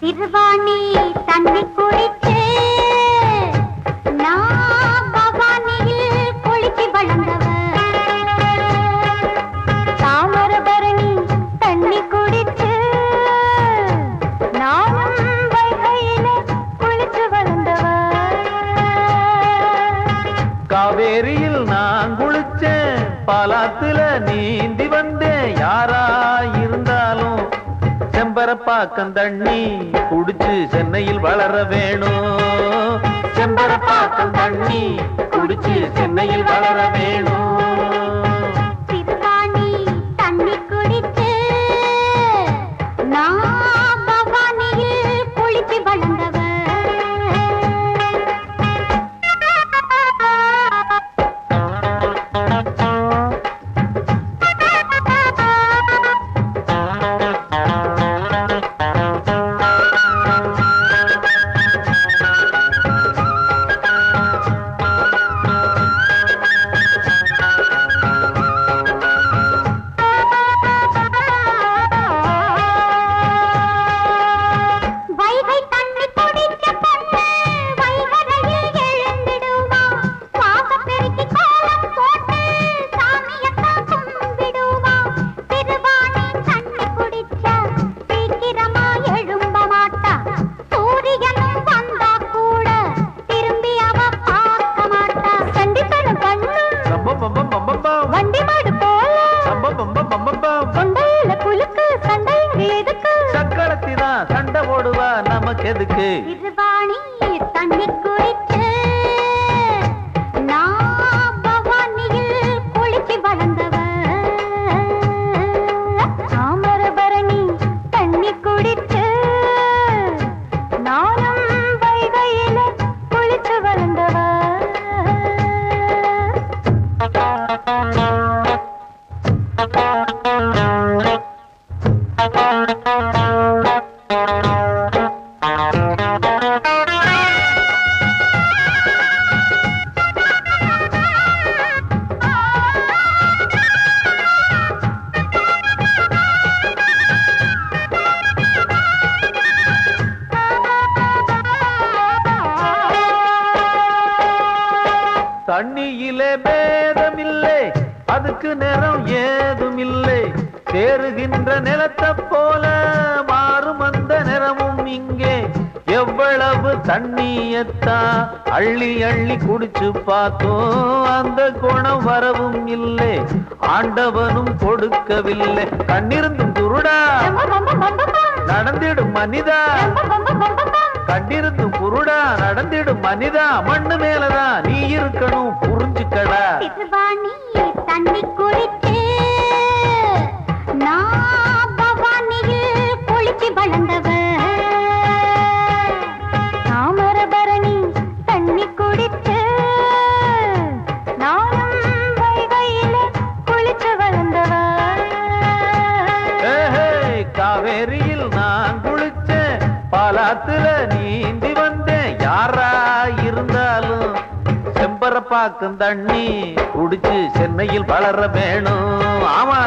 சிறுவாணி தண்ணி குடிச்சு நான் பவானியில் குளிச்சு வளர்ந்தவ தாமரபரணி தண்ணி குடிச்சு நான் வைகையில குளிச்சு வளர்ந்தவ காவேரியில் நான் குளிச்சேன் பாலாத்துல நீந்தி வந்தேன். யாரா இருந்தாலும் செம்பரப்பாக்கம் தண்ணி குடிச்சு சென்னையில் வளர வேணும். செம்பரப்பாக்கம் தண்ணி குடிச்சு சென்னையில் வளர வேணும் எதுக்கு? திருவாணி தண்ணி குடிச்சு நான் பவானியில் தண்ணியிலே பேதமில்லை அதுக்கு நிறம் ஏதுமில்லை. சேருகின்ற நிலத்தை போல மாறும் அந்த நிறமும் இங்கே. எவ்வளவு தண்ணியத்தா அள்ளி அள்ளி குடிச்சு பார்த்தோம் அந்த குணம் வரவும் இல்லை. ஆண்டவனும் கொடுக்கவில்லை. கண்ணிருந்தும் குருடா நடந்திடும் மனிதா. கண்டிருந்தும் குருடா நடந்திடும் மனிதா. மண்ணு மேலதான் இருக்கணும் புரிஞ்சுக்கடா தண்ணி குடிச்சு நான் பவானியில் குளிச்சு வளர்ந்தவ தாமரபரணி தண்ணி குடிச்சு நானும் வைகையில குளிச்சு வளர்ந்தவ காவேரியில் நான் குளிச்சேன். பாலாத்துல நீந்தி வந்தேன். யாரா இருந்தாலும் செம்பரப்பாக்கும் தண்ணி குடிச்சு சென்னையில் வளர வேணும். ஆமா.